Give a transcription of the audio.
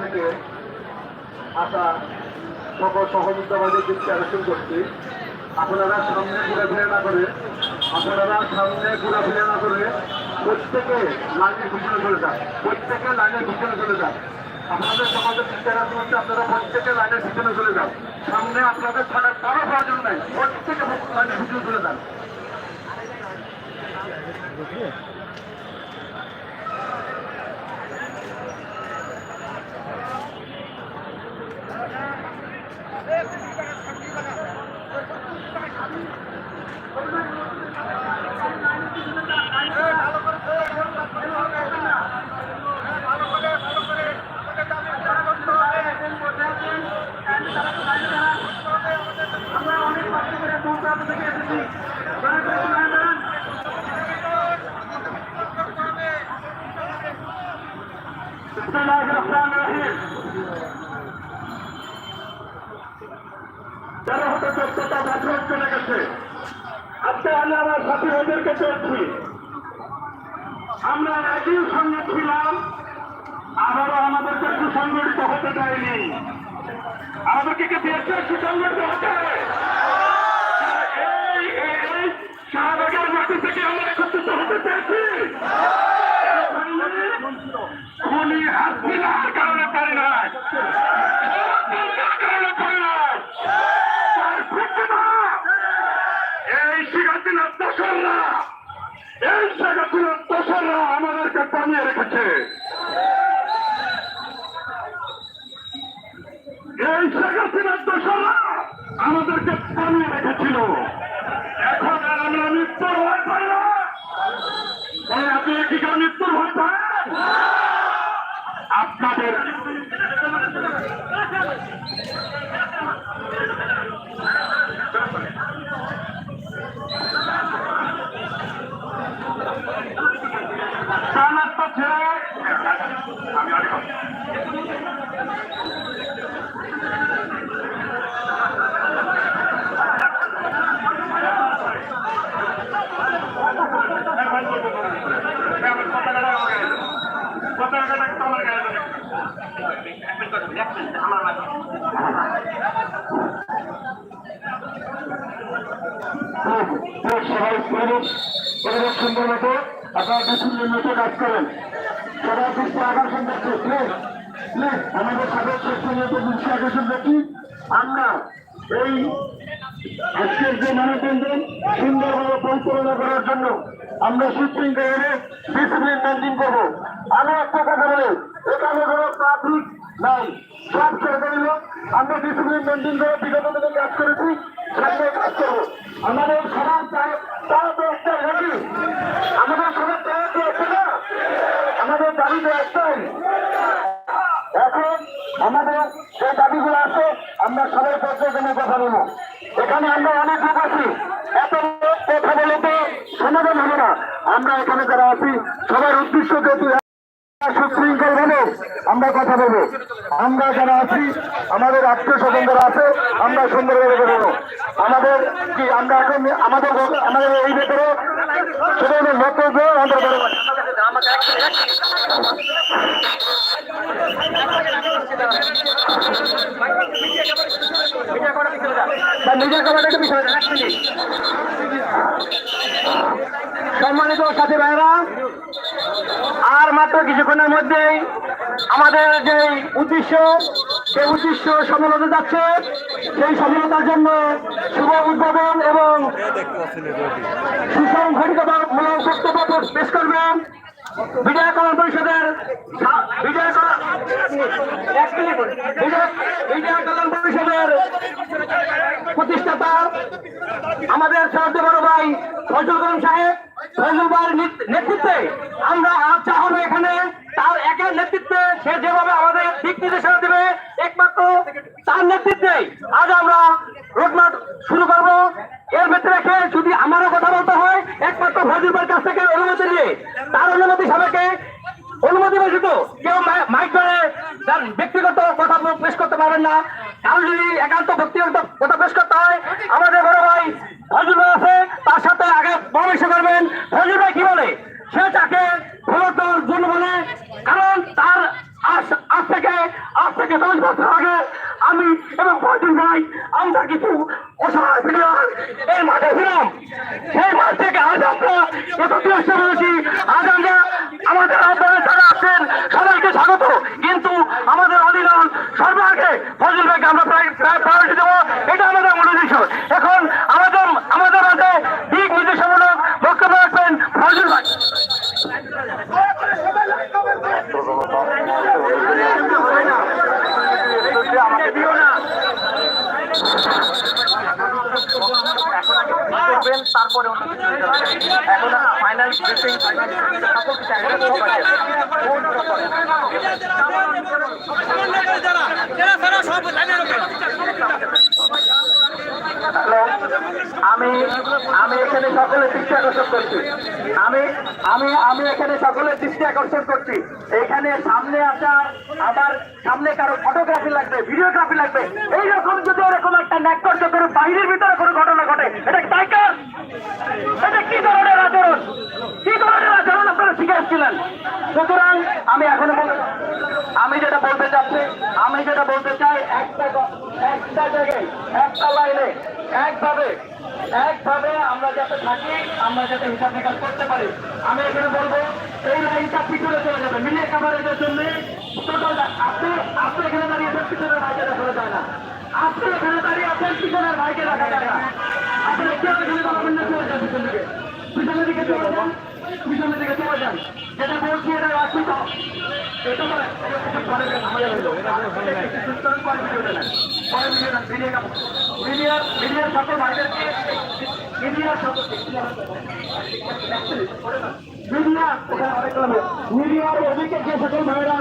থেকে আসা সকল সহযোগিতাবাদের দিককে আকর্ষণ করছি আপনারা সামনে ঘোরাফেরা না করে, আপনারা সামনে ঘোরাফেরা না করে প্রত্যেকে লাইনের পিছনে চলে যান। প্রত্যেকে লাইনের পিছনে চলে যান। আপনাদের সমাজের চিন্তা হচ্ছে আপনারা প্রত্যেকে লাইনের পিছনে চলে যান। সামনে আপনাদের থাকার কারও প্রয়োজন নেই। প্রত্যেকে লাইনের পিছনে চলে যান আমরা অনেক কষ্ট করে দূর থেকে এসেছি দয়া করে একটু দাঁড়ান, দাঁড়ান। যারা হতে চোদ্দটা বছর চলে গেছে আজকে আমি আমার সাথী ওদেরকে চলছি আমরা একই সঙ্গে ছিলাম, আবারও আমাদেরকে সুসংগঠিত হতে দেয়নি। আমাদেরকে সুসংগঠিত বানিয়ে রেখেছে। এই শিখাচিনার দোসররা আমাদেরকে বানিয়ে রেখেছিল। এখন আর আমরা মৃত্যুর ভয় পাই না। কি কেউ মৃত্যুর ভয় পান আপনাদের জানার তো ছেড়ে আমি আগে কথা। পতাকাটা একটু আমার গায়ে দেবেন। সবাই প্রেরক সুন্দর মতো আপনারা ডিসিপ্লিন মতো কাজ করেন। সবাই দৃষ্টি আকর্ষণ করছে, প্লিজ প্লিজ, আমাদের শ্রেষ্ঠ দৃষ্টি আকর্ষণ করছি। আমরা এই আজকের যে মানববন্ধন সুন্দরভাবে পরিচালনা করার জন্য আমরা সুশৃঙ্খলে ডিসিপ্লিন মেনটেন করব। আমি একটা কথা বলি, এখানে কোনো ট্রাফিক নাই। সব সরকারি লোক, আমরা ডিসিপ্লিন মেনটেন করে বিগত দিনে কাজ করেছি, সামনে কাজ করব। আমাদের সবার চায় তারা তো একটাই নাকি আমাদের সবার চায় তো একটা না আমাদের দাবি তো একটাই এখন আমাদের যে দাবিগুলো আছে, আমরা সবাই পর্যায়ক্রমে কথা বলব। এখানে আমরা অনেক লোক আছি। এত লোক কথা বলে তো সমাধান হবে না। আমরা এখানে যারা আছি, সবার উদ্দেশ্য যেহেতু সুশৃঙ্খল ভাবে আমরা কথা বলব। আমরা যারা আছি, আমাদের আত্মীয় স্বজন আছে, আমরা সুন্দরভাবে বলব। আমাদের কি, আমরা এখন আমাদের আমাদের এই ভেতরে শুধু বক্তব্য আমাদের মিনিট সম্মানিত সাথী ভাইরা মাত্র কিছুক্ষণের মধ্যেই আমাদের যে উদ্দেশ্য, সেই উদ্দেশ্য সফল হতে যাচ্ছে। সেই সফলতার জন্য শুভ উদ্বোধন এবং সুসংগঠিতমূলক বক্তব্য পেশ করবেন বিজয় পরিষদের পরিষদের প্রতিষ্ঠাতা আমাদের সহজ বড় ভাই ফজল সাহেব। ফজল নেতৃত্বে আমরা চাহব এখানে তার একের নেতৃত্বে সে যেভাবে আমাদের দিক নির্দেশনা দেবে, একমাত্র তার নেতৃত্বে আজ আমরা রোডম্যাপ শুরু করব। এর ভেতরে রেখে যদি আমারও কথা বলতে হয়, একমাত্র ফজল কাছ থেকে অনুমতি নিয়ে, তার অনুমতি সবাইকে অনুমতি বসিত কেউ মাই- মাইক তার ব্যক্তিগত কথা পেশ করতে পারবেন না। কারও যদি একান্ত ব্যক্তিগত কথা পেশ করতে হয়, আমাদের বড় ভাই ফজল আছে তার সাথে আগে পরামর্শ করবেন। ফজল ভাই কি বলে? সে তাকে ভোট জন্য বলে। কারণ তার আজ থেকে আজ থেকে দশ বছর আগে আমি এবং ফজল ভাই আমরা কিছু অসহায় প্লেয়ার এই মাঠে ছিলাম। সেই মাঠ থেকে আজ আমরা এত চেষ্টা করেছি আজ আমরা আমাদের আপনারা যারা আছেন, সবাইকে স্বাগত। কিন্তু আমাদের অধিনাল সর্বাগে ফজল ভাইকে আমরা প্রায় প্রায় প্রায়োরিটি দেবো। এটা আমাদের মূল উদ্দেশ্য। এখন আমাদের মাঝে দিক নির্দেশমূলক বক্তব্য রাখবেন ফজল ভাই আমাকে দিও না করবেন তারপরে আমি আমি এখানে সকলের দৃষ্টি আকর্ষণ করছি। আমি আমি আমি এখানে সকলের দৃষ্টি আকর্ষণ করছি। এখানে সামনে আসা আবার সামনে কারও ফটোগ্রাফি লাগবে ভিডিওগ্রাফি লাগবে। এইরকম যদি এরকম একটা ন্যাক্কর্য করে বাইরের ভিতরে কোনো ঘটনা ঘটে, এটা টাইকার এটা কি ধরনের আচরণ কি ধরনের আচরণ আপনারা শিখে এসেছিলেন সুতরাং আমি এখনও বল- আমি যেটা বলতে চাচ্ছি, আমি যেটা বলতে চাই, একটা একটা জায়গায়, একটা লাইনে একভাবে একভাবে আমরা যাতে থাকি, আমরা যাতে হিসাব নিকাশ করতে পারি। আমি এখানে বলব, এই লাইনটা পিছনে চলে যাবে। মিলিয়ে কাভারেজের জন্য টোটাল আপনি আপনি এখানে দাঁড়িয়ে পিছনের ভাইকে দেখা যায় না। আপনি এখানে দাঁড়িয়ে আছেন, পিছনের ভাইকে দেখা যায় না। আপনি কেউ এখানে দাঁড়াবেন না চলে যান পিছন দিকে। পিছনের দিকে চলে যান, পিছনের দিকে চলে যান। যেটা বলছি, এটা রাখছি তো। মিডিয়ার সকল ভাইদেরকে মিডিয়ার সকল মিডিয়া মিডিয়ার ওদিকে যে সকল ভাইরা